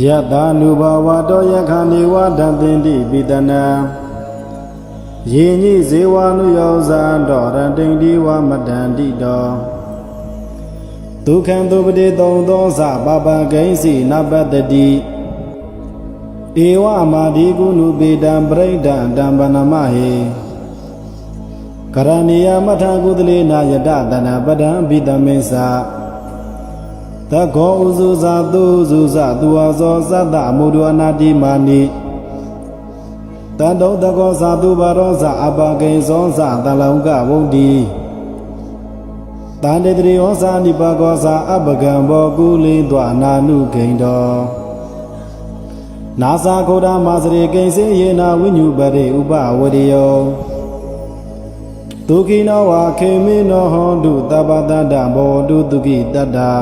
ယတာနုဘဝတောယခဏေဝတံတင်တိပိတနာယေညိဇေဝနုယောဇာတောရတိန်ဒီဝမတန္တိတောဒုက္ခံသုပတိသုံသောဇပပဂိဉ္စီနပတ္တတိဧဝမာဒီကုနုပေတံပရိဒံတံပနမဟေကရဏီယမထကုသလေနာယတတနာပဒံဘိတမေသ တကောဥစုဇာသူစုဇသူဝဇောသတ္တအမုဒဝနာတိမာနိတန္တုတကောဇာသူဘာရောဇအပကိဉ္စောဇတလောကဝုဒ္ဓီတန္တေတရိယောဇာနိပကောဇာအပကံဘောကုလိတွာနာနုဂိဏ္တောနာသာခိုဒမာစရေကိဉ္စေယေနာဝိညုပရိဥပဝရိယောဒုခိနောဝါခေမိနောဟောတုတပ္ပတတ္တဘောတုဒုခိတတ္တာ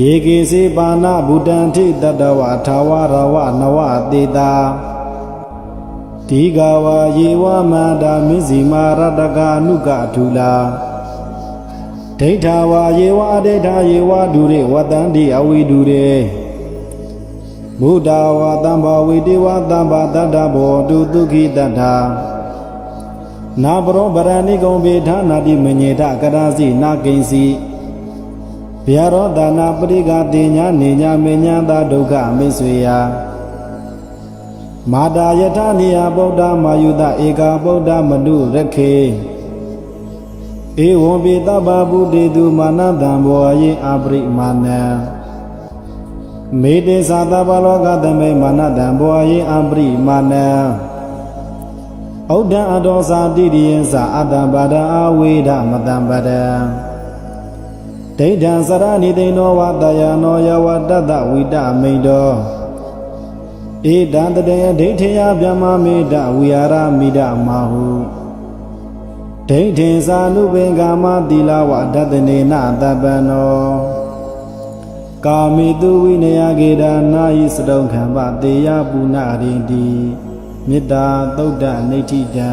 ယေကေစေပါဏဗုတံထိတတ္တဝထာဝရဝနဝတေတာဒီဃဝါယေဝမန္တာမိဇိမာရတကာနုကထူလာဒိဋ္ဌာဝါယေဝအဒိဋ္ဌာယေဝဒုရေဝတန္တိအဝိဒုရေဘုဒ္ဓဝါတံဘာဝိတေဝတံဘာတတ္တဘောတုဒုခိတတ္ထာနာဘရောဗရဏိကုံဘေဌာနာတိမညေတကရာစီနာကိဉ္စီ ဗျာရောဒါနာပရိကတိညာနေညာမေညာသာဒုက္ခမိတ်ဆွေယမာတာယထနိယဗုဒ္ဓမာယုတဧကာဗုဒ္ဓမနုရခေဧဝံပိတဗ္ဗဗုတေတုမာနတံဘောယေအပရိမာနံမေတေသာတဘလောကသမိမာနတံဘောယေအပရိမာနံဩဒံအတောသာတိရိယံသာအတ္တပါဒအာဝေဒမတံပဒံ ဒိဋ္ဌံစရဏိတိနောဝတယနောယဝတတ္တဝိတမိန်တောဧတံတတေဒိဋ္ဌိယဗျမမေတဝိဟာရမိဒမာဟုဒိဋ္ဌိသာနုပင်ကာမသီလဝဒတနေနတပ္ပနောကာမိတုဝိနယကေဒနာယိစတုံခံပတေယပုဏ္ဏရိတိမေတ္တာသုဒ္ဓနိဋ္ဌိတံ